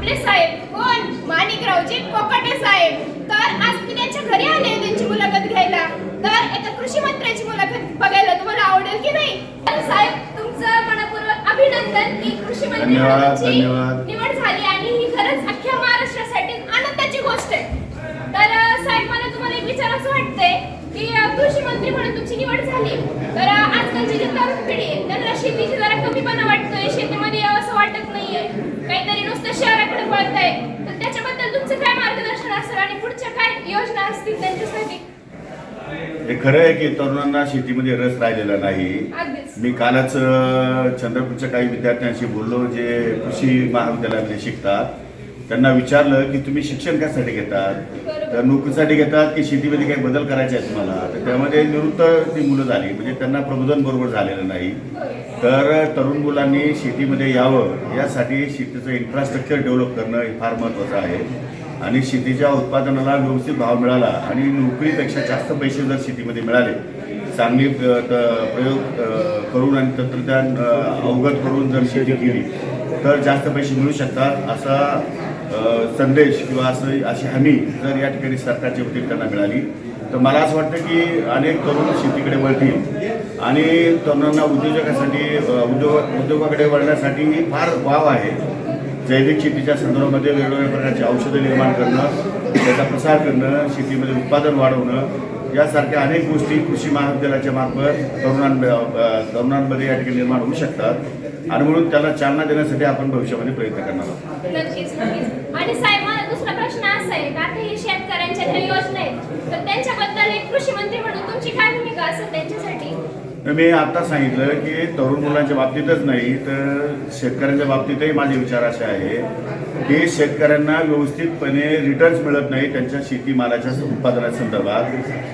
आपले साहेब कोण? माणिकरावजी कोकाटे साहेब. तर आज मी त्यांच्या घरी आले त्यांची मुलाखत घ्यायला. तर एका कृषी मंत्र्याची मुलाखत बघायला तुम्हाला आवडेल की नाही? साहेब तुमचं मनपूर्वक अभिनंदन. की कृषी मंत्री निवड झाली आणि ही खरंच अख्ख्या महाराष्ट्रासाठी आनंदाची गोष्ट आहे. तर साहेब मला तुम्हाला एक विचार असं वाटतंय की कृषी मंत्री म्हणून तुमची निवड झाली. तर आजकालची जी तरुण पिढी आहे त्यांना शेतीची जरा कमीपणा वाटतोय शेतीमध्ये असं वाटत नाहीये. आहे तर त्याच्याबद्दल तुमचं काय मार्गदर्शन असेल आणि पुढच्या काय योजना असतील त्यांच्यासाठी? हे खरं आहे की तरुणांना शेतीमध्ये रस राहिलेला नाही. मी कालच चंद्रपूरच्या काही विद्यार्थ्यांशी बोललो जे कृषी महाविद्यालयामध्ये शिकतात. त्यांना विचारलं की तुम्ही शिक्षण कशासाठी घेतात? तर नोकरीसाठी घेतात की शेतीमध्ये काही बदल करायचे आहेत मला तर त्यामध्ये निवृत्त ती मुलं झाली म्हणजे त्यांना प्रबोधन बरोबर झालेलं नाही. तर तरुण मुलांनी शेतीमध्ये यावं यासाठी शेतीचं इन्फ्रास्ट्रक्चर डेव्हलप करणं हे फार महत्त्वाचं आहे. आणि शेतीच्या उत्पादनाला व्यवस्थित भाव मिळाला आणि नोकरीपेक्षा जास्त पैसे जर शेतीमध्ये मिळाले चांगली त- प्रयोग करून आणि तंत्रज्ञान अवगत करून जर शेती केली तर जास्त पैसे मिळू शकतात असा संदेश किंवा असं अशी हमी जर या ठिकाणी सरकारच्या वतीने त्यांना मिळाली तर मला असं वाटतं की अनेक तरुण शेतीकडे वळतील. आणि तरुणांना उद्योजकासाठी उद्योग उद्योगाकडे वळण्यासाठी ही फार वाव आहे. जैविक शेतीच्या संदर्भामध्ये वेगवेगळ्या प्रकारची औषधं निर्माण करणं त्याचा प्रसार करणं शेतीमध्ये उत्पादन वाढवणं यासारख्या अनेक गोष्टी कृषी महाविद्यालयाच्या मार्फत तरुणां तरुणांमध्ये या ठिकाणी निर्माण होऊ शकतात. आणि म्हणून त्याला चालना देण्यासाठी आपण भविष्यामध्ये प्रयत्न करणार आहोत. आणि साहेब मला दुसरा प्रश्न असा आहे का आता हे शेतकऱ्यांच्या ज्या योजना आहेत तर त्यांच्याबद्दल एक कृषी मंत्री म्हणून तुमची काय भूमिका असेल त्यांच्यासाठी? मी आता सांगितलं की तरुण मुलांच्या बाबतीतच नाही तर शेतकऱ्यांच्या बाबतीतही माझे विचार असे आहे की शेतकऱ्यांना व्यवस्थितपणे रिटर्न्स मिळत नाही त्यांच्या शेतीमालाच्या उत्पादना संदर्भात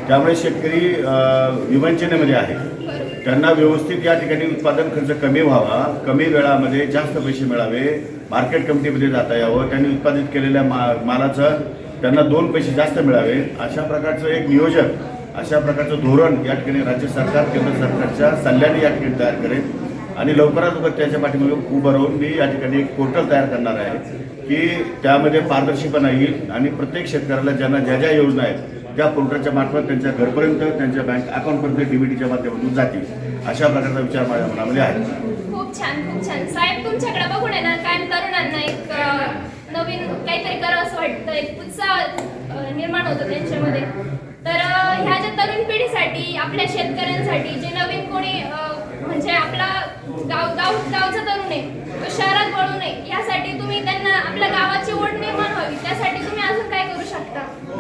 त्यामुळे शेतकरी विवंचनेमध्ये आहे. त्यांना व्यवस्थित या ठिकाणी उत्पादन खर्च कमी व्हावा कमी वेळामध्ये जास्त पैसे मिळावे मार्केट कमिटीमध्ये जाता यावं त्यांनी उत्पादित केलेल्या मा मालाचं त्यांना दोन पैसे जास्त मिळावे अशा प्रकारचं एक नियोजन अशा प्रकारचं धोरण या ठिकाणी राज्य सरकार केंद्र सरकारच्या सल्ल्याने या ठिकाणी तयार करेल. आणि लवकरात लवकर त्याच्या पाठीमागे उभं राहून मी या ठिकाणी एक पोर्टल तयार करणार आहे की त्यामध्ये पारदर्शीपणा येईल आणि प्रत्येक शेतकऱ्याला ज्यांना ज्या ज्या योजना आहेत त्या पोर्टलच्या मार्फत त्यांच्या घरपर्यंत त्यांच्या बँक अकाउंटपर्यंत डीबीटीच्या माध्यमातून जातील अशा प्रकारचा विचार माझ्या मनामध्ये आहे. खूप छान खूप छान. साहेब तुमच्याकडे बघून आहे ना काय तरुणांना एक नवीन काहीतरी करावं असं वाटतं एक उत्साह निर्माण होतो त्यांच्यामध्ये. तर ह्या ज्या तरुण पिढीसाठी आपल्या शेतकऱ्यांसाठी जे नवीन कोणी म्हणजे आपला गाव गाव गावचा तरुण आहे तो शहरात वळू नये यासाठी तुम्ही त्यांना आपल्या गावाची ओढ निर्माण व्हावी. त्यासाठी तुम्ही अजून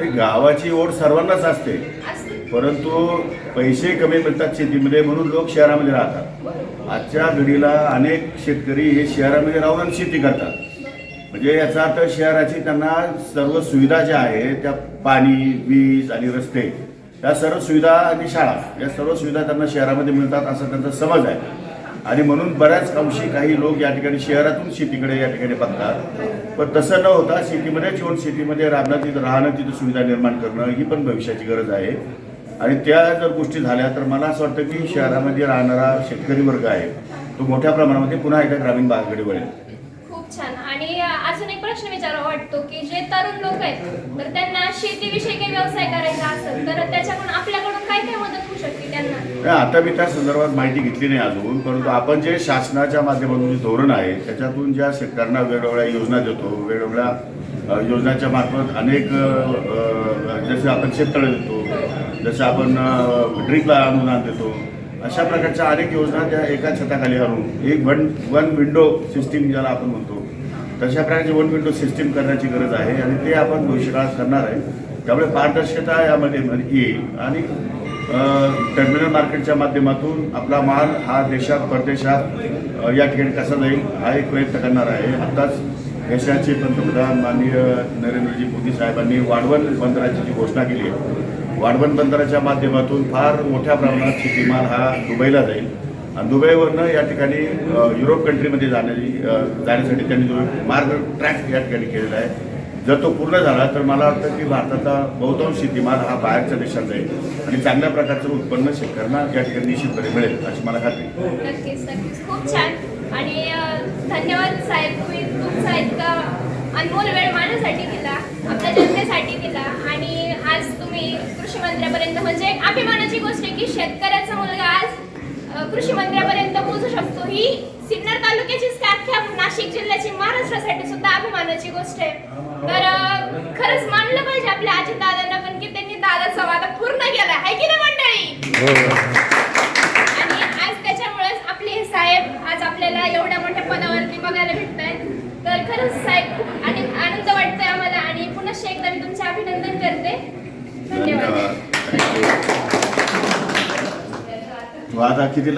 हे गावाची ओढ सर्वांनाच असते. असं परंतु पैसे कमी मिळतात शेतीमध्ये म्हणून लोक शहरामध्ये राहतात. आजच्या घडीला अनेक शेतकरी हे शहरामध्ये राहून आणि शेती करतात. म्हणजे याचा अर्थ शहराची त्यांना सर्व सुविधा ज्या आहेत त्या पाणी वीज आणि रस्ते या सर्व सुविधा आणि शाळा या सर्व सुविधा त्यांना शहरामध्ये मिळतात असा त्यांचा समज आहे. आणि म्हणून बऱ्याच अंशी काही लोक या ठिकाणी शहरातून शेतीकडे या ठिकाणी बघतात. पण तसं न होता शेतीमध्येच येऊन शेतीमध्ये राहणं तिथं राहणं तिथं सुविधा निर्माण करणं ही पण भविष्याची गरज आहे. आणि त्या जर गोष्टी झाल्या तर मला असं वाटतं की शहरामध्ये राहणारा शेतकरी वर्ग आहे तो मोठ्या प्रमाणामध्ये पुन्हा एकदा ग्रामीण भागाकडे वळेल. खूप छान. आणि अजून एक प्रश्न विचारावा वाटतो की जे तरुण लोक आहेत तर त्यांना शेतीविषयी काही व्यवसाय करायचा असेल तर त्याच्याकडून आपल्याकडून काय काय मदत होऊ शकते त्यांना नाही, आता मी त्या संदर्भात माहिती घेतली नाही अजून परंतु आपण जे शासनाच्या माध्यमातून जे धोरण आहे त्याच्यातून ज्या शेतकऱ्यांना वेगवेगळ्या योजना देतो वेगवेगळ्या योजनांच्या योजनाच्या मार्फत अनेक जसे आपण शेततळे देतो जसं आपण ड्रिपला अनुदान देतो अशा प्रकारच्या अनेक योजना त्या एका छताखाली आणून एक वन वन विंडो सिस्टीम ज्याला आपण म्हणतो तशा प्रकारची वन विंडो सिस्टीम करण्याची गरज आहे आणि ते आपण भविष्यकाळात करणार आहे. त्यामुळे पारदर्शकता यामध्ये म्हणजे येईल आणि टर्मिनल मार्केटच्या माध्यमातून आपला माल हा देशात परदेशात या ठिकाणी कसा जाईल हा एक प्रयत्न करणार आहे. आत्ताच देशाचे पंतप्रधान माननीय नरेंद्रजी मोदी साहेबांनी वाढवण बंदराची जी घोषणा केली आहे वाढवण बंदराच्या माध्यमातून फार मोठ्या प्रमाणात शेतीमाल हा दुबईला जाईल. आणि दुबईवरनं या ठिकाणी युरोप कंट्रीमध्ये जाण्याची जाण्यासाठी त्यांनी जो मार्ग ट्रॅक या ठिकाणी केलेला आहे जर तो पूर्ण झाला तर मला वाटतं की भारताचा बहुतांश शेतीमाल हा बाहेरच्या देशात जाईल. आणि चांगल्या प्रकारचं उत्पन्न शेतकऱ्यांना या ठिकाणी निश्चितपणे मिळेल अशी मला खात्री नक्कीच नक्कीच. खूप छान. आणि धन्यवाद साहेब तुम्ही तुमचा इतका अनमोल वेळ माझ्यासाठी दिला आपल्या जनतेसाठी दिला. आणि आज तुम्ही कृषी मंत्र्यापर्यंत म्हणजे अभिमानाची गोष्ट आहे की शेतकऱ्याचा मुलगा आज कृषी मंत्र्यापर्यंत पोहोचू शकतो. ही सिन्नर तालुक्याचीच काय अख्ख्या नाशिक जिल्ह्याची महाराष्ट्रासाठी सुद्धा अभिमानाची गोष्ट आहे. तर खरंच मानलं पाहिजे आपल्या आजी दादांना पण की त्यांनी दादाचा वादा पूर्ण केला. आहे की नाही मंडळी? आणि आज त्याच्यामुळेच आपले हे साहेब आज आपल्याला एवढ्या मोठ्या पदावरती बघायला भेटत आहेत तर खरंच साहेब खूप आणि आनंद वाटतोय आम्हाला आणि पुन्हा एकदा मी तुमचे अभिनंदन करते. धन्यवाद. वादा किती